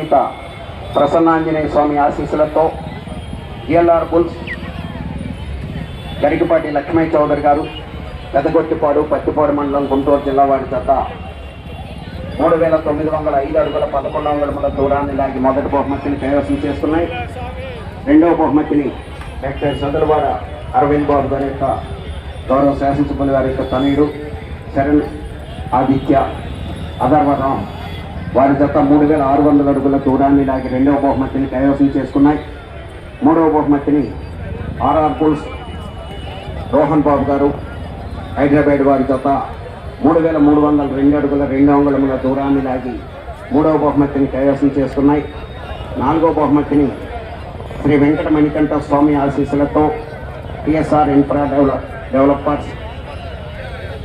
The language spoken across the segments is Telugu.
సీత ప్రసన్నాంజనేయ స్వామి ఆశీస్సులతో జిఎల్ఆర్ బుల్స్ గరికపాటి లక్ష్మయ్య చౌదరి గారు పెదగొట్టిపాడు పత్తిపాడు మండలం గుంటూరు జిల్లా వారి చేత మూడు వేల తొమ్మిది వందల ఐదు అడుగుల పదకొండు అంగుళముల దూరాన్ని లాగి మొదటి బహుమతిని కైవసం చేస్తున్నాయి. రెండవ బహుమతిని డాక్టర్ చంద్రవాడ అరవింద్ బాబు గారి యొక్క గౌరవ శాసనసభ్యుల వారి యొక్క తనయుడు శరణ్ ఆదిత్య అధర్వరాం వారి జత మూడు వేల ఆరు వందల అడుగుల దూరాన్ని లాగి రెండవ బహుమతిని కైవసం చేసుకున్నాయి. మూడవ బహుమతిని ఆర్ఆర్ పుల్స్ రోహన్ బాబు గారు హైదరాబాద్ వారి జత మూడు వేల మూడు వందల రెండు అడుగుల రెండు అంగుళముల దూరాన్ని లాగి మూడవ బహుమతిని కైవసం చేసుకున్నాయి. నాలుగవ బహుమతిని శ్రీ వెంకట మణికంఠ స్వామి ఆశీస్సులతో టిఎస్ఆర్ ఇన్ఫ్రా డెవలప్ డెవలపర్స్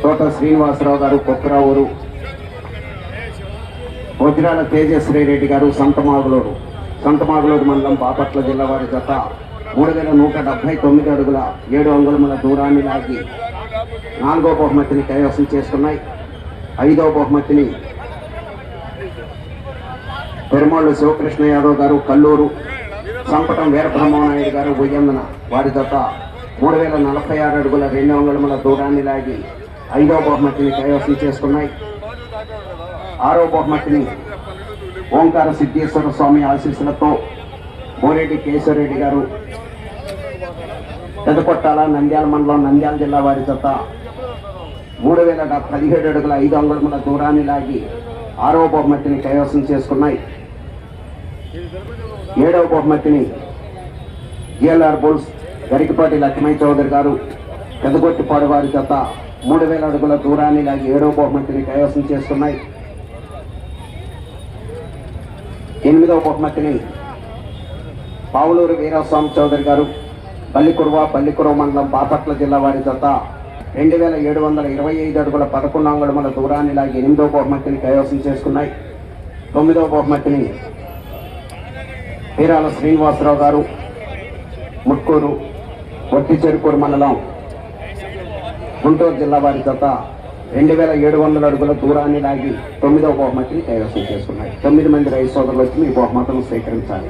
తోట శ్రీనివాసరావు గారు కొక్కరావూరు వజ్రాల తేజశ్రీ రెడ్డి గారు సంతమాగులూరు సంతమాగులూరు మండలం బాపట్ల జిల్లా వారి జత మూడు వేల నూట డెబ్బై తొమ్మిది అడుగుల ఏడు అంగుళముల దూరాన్ని లాగి నాలుగో బహుమతిని కైవసం చేసుకున్నాయి. ఐదో బహుమతిని పెరుమాళ్ళు శివకృష్ణ యాదవ్ గారు కల్లూరు సంపటం వీరబ్రహ్మనాయుడు గారు ఉయ్యందన వారి జత మూడు వేల నలభై ఆరు అడుగుల రెండు అంగుళముల దూరాన్ని లాగి ఐదో బహుమతిని కైవసం చేసుకున్నాయి. ఆరో బహుమతిని ఓంకార సిద్ధేశ్వర స్వామి ఆశీస్సులతో మోరెడ్డి కేశవరెడ్డి గారు పెదకొట్టాల నంద్యాల మండలం నంద్యాల జిల్లా వారి జత మూడు వేల పదిహేడు అడుగుల ఐదు అంగుళముల దూరాన్ని లాగి ఆరో బహుమతిని కైవసం చేసుకున్నాయి. ఏడవ బహుమతిని జిఎల్ఆర్ బుల్స్ గరికపాటి లక్ష్మయ్య చౌదరి గారు పెదగొట్టిపాడు వారి జత మూడు వేల అడుగుల దూరాన్ని లాగి ఏడవ బహుమతిని కైవసం చేసుకున్నాయి. ఎనిమిదవ బహుమతిని పావులూరు వీరస్వామి చౌదరి గారు పల్లికురువ పల్లికురువ మండలం బాపట్ల జిల్లా వారి జత రెండు వేల ఏడు వందల ఇరవై ఐదు అడుగుల పదకొండు అంగుళముల దూరాన్ని లాగి ఎనిమిదవ బహుమతిని కైవసం చేసుకున్నాయి. తొమ్మిదవ బహుమతిని వీరాల శ్రీనివాసరావు గారు ముట్కూరు ఒట్టి చెరుకూరు మండలం గుంటూరు జిల్లా వారి జత రెండు వేల ఏడు వందల అడుగుల దూరాన్ని లాగి తొమ్మిదవ బహుమతిని కైవసం చేసుకున్నాయి. తొమ్మిది మంది రైతు సోదరులు వచ్చి మీ బహుమతులను స్వీకరించాలి.